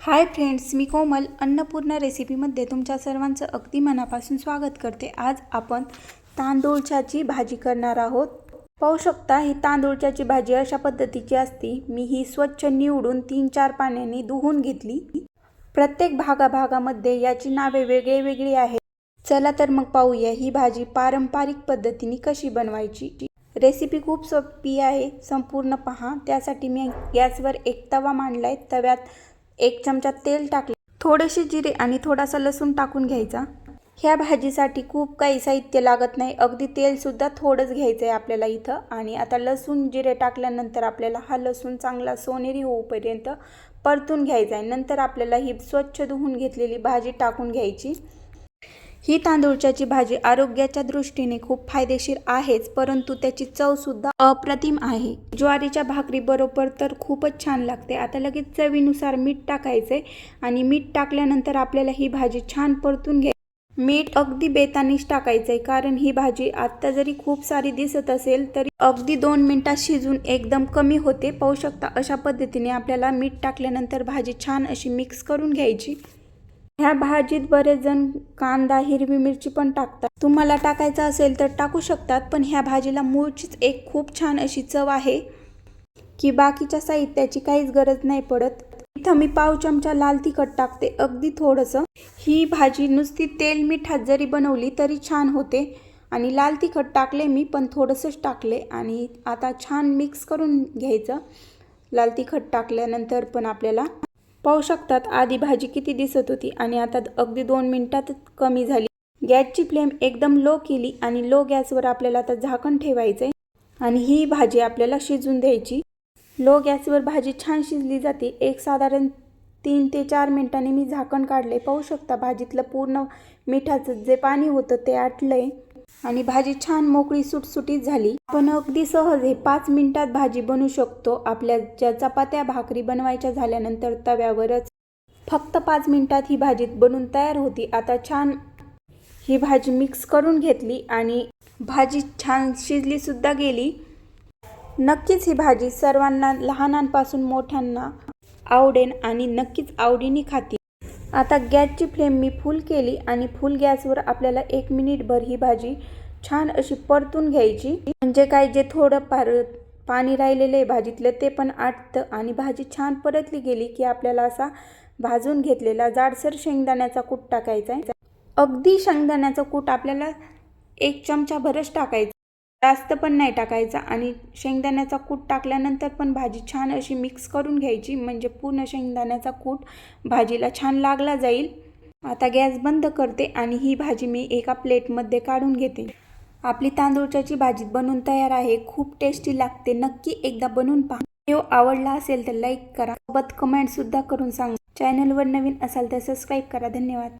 Hi friends मी कोमल अन्नपूर्णा रेसिपीमध्ये तुमच्या सर्वांचं अगदी मनापासून स्वागत करते. आज आपण तांदूळच्याची भाजी करणार आहोत. पाहू शकता ही तांदूळच्याची भाजी अशा पद्धतीची असती. मी ही स्वच्छ निवडून तीन चार पाण्याने धुवून घेतली. प्रत्येक भागाभागामध्ये याची नावे वेगळी वेगळी आहेत. चला तर मग पाहूया ही भाजी पारंपरिक पद्धतीने कशी बनवायची. रेसिपी खूप सोपी आहे संपूर्ण पहा. त्यासाठी मी गॅसवर एक तवा मांडला आहे तव्यात एक चमचा तेल टाकले. थोडेसे जिरे आणि थोडासा लसूण टाकून घ्यायचा. ह्या भाजीसाठी खूप काही साहित्य लागत नाही. अगदी तेलसुद्धा थोडंच घ्यायचं आहे आपल्याला इथं. आणि आता लसूण जिरे टाकल्यानंतर आपल्याला हा लसूण चांगला सोनेरी होऊपर्यंत परतून घ्यायचा आहे नंतर आपल्याला ही स्वच्छ धुवून घेतलेली भाजी टाकून घ्यायची. ही तांदूळच्याची भाजी आरोग्याच्या दृष्टीने खूप फायदेशीर आहेच परंतु त्याची चवसुद्धा अप्रतिम आहे. ज्वारीच्या भाकरी बरोबर तर खूपच छान लागते. आता लगेच चवीनुसार मीठ टाकायचे आणि मीठ टाकल्यानंतर आपल्याला ही भाजी छान परतून घ्यायची. मीठ अगदी बेतानीच टाकायचं आहे कारण ही भाजी आत्ता जरी खूप सारी दिसत असेल तरी अगदी दोन मिनटात शिजून एकदम कमी होते. पाहू शकता अशा पद्धतीने आपल्याला मीठ टाकल्यानंतर भाजी छान अशी मिक्स करून घ्यायची. ह्या भाजीत बरेच जण कांदा हिरवी मिरची पण टाकतात. तुम्हाला टाकायचं असेल तर टाकू शकतात पण ह्या भाजीला मूळचीच एक खूप छान अशी चव आहे की बाकीच्या साहित्याची काहीच गरज नाही पडत. इथं मी पाव चमचा लाल तिखट टाकते अगदी थोडंसं. ही भाजी नुसती तेल मिठात जरी बनवली तरी छान होते. आणि लाल तिखट टाकले मी पण थोडंसंच टाकले. आणि आता छान मिक्स करून घ्यायचं. लाल तिखट टाकल्यानंतर पण आपल्याला पाहू शकतात आधी भाजी किती दिसत होती आणि आता अगदी दोन मिनिटातच कमी झाली. गॅसची फ्लेम एकदम लो केली आणि लो गॅसवर आपल्याला आता झाकण ठेवायचं आहे आणि ही भाजी आपल्याला शिजून द्यायची. लो गॅसवर भाजी छान शिजली जाते. एक साधारण तीन ते चार मिनिटांनी मी झाकण काढले पाहू शकता भाजीतलं पूर्ण मिठाचं जे पाणी होतं ते आटलंय. आणि भाजी छान मोकळी सुटसुटीत झाली. आपण अगदी सहज हे पाच मिनिटात भाजी बनवू शकतो. आपल्या ज्या चपात्या भाकरी बनवायच्या झाल्यानंतर तव्यावरच. फक्त पाच मिनिटात ही भाजी बनून तयार होती. आता छान ही भाजी मिक्स करून घेतली आणि भाजी छान शिजली सुद्धा गेली. नक्कीच ही भाजी सर्वांना लहानांपासून मोठ्यांना आवडेन आणि नक्कीच आवडीने खातील आता गॅसची फ्लेम मी फुल केली आणि फुल गॅसवर आपल्याला एक मिनिटभर ही भाजी छान अशी परतून घ्यायची. म्हणजे काय जे थोडं फार पाणी राहिलेलं आहे भाजीतलं ते पण आटतं आणि भाजी छान परतली गेली की आपल्याला असा भाजून घेतलेला जाडसर शेंगदाण्याचा कूट टाकायचा आहे. अगदी शेंगदाण्याचा कूट आपल्याला एक चमचा भरच टाकायचं जास्त पण नाही टाकायचा आणि शेंगदाण्याचा कूट टाकल्यानंतर पण भाजी छान अशी मिक्स करून घ्यायची म्हणजे पूर्ण शेंगदाण्याचा कूट भाजीला छान लागला जाईल. आता गॅस बंद करते आणि ही भाजी मी एका प्लेटमध्ये काढून घेते. आपली तांदूळच्याची भाजी बनवून तयार आहे खूप टेस्टी लागते. नक्की एकदा बनवून पहा. व्हिडिओ आवडला असेल तर लाईक करा सोबत कमेंटसुद्धा करून सांगा. चॅनलवर नवीन असाल तर सबस्क्राईब करा. धन्यवाद.